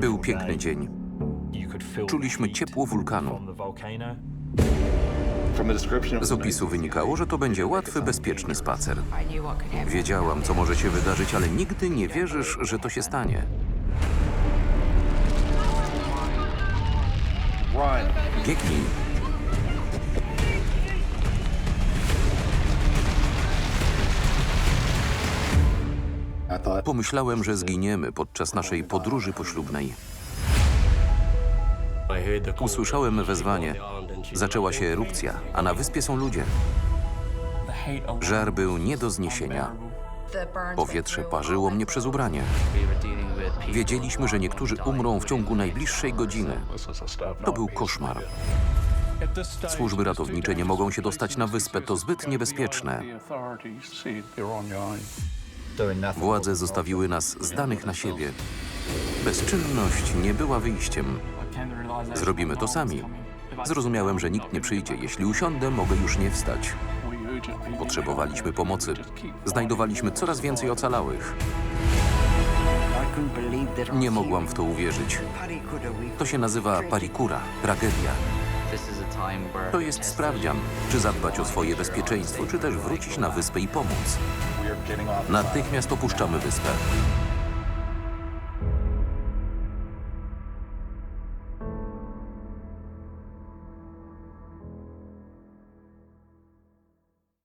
Był piękny dzień. Czuliśmy ciepło wulkanu. Z opisu wynikało, że to będzie łatwy, bezpieczny spacer. Wiedziałam, co może się wydarzyć, ale nigdy nie wierzysz, że to się stanie. Biegnij. Pomyślałem, że zginiemy podczas naszej podróży poślubnej. Usłyszałem wezwanie. Zaczęła się erupcja, a na wyspie są ludzie. Żar był nie do zniesienia. Powietrze parzyło mnie przez ubranie. Wiedzieliśmy, że niektórzy umrą w ciągu najbliższej godziny. To był koszmar. Służby ratownicze nie mogą się dostać na wyspę, to zbyt niebezpieczne. Władze zostawiły nas zdanych na siebie. Bezczynność nie była wyjściem. Zrobimy to sami. Zrozumiałem, że nikt nie przyjdzie. Jeśli usiądę, mogę już nie wstać. Potrzebowaliśmy pomocy. Znajdowaliśmy coraz więcej ocalałych. Nie mogłam w to uwierzyć. To się nazywa parikura, tragedia. To jest sprawdzian, czy zadbać o swoje bezpieczeństwo, czy też wrócić na wyspę i pomóc. Natychmiast opuszczamy wyspę.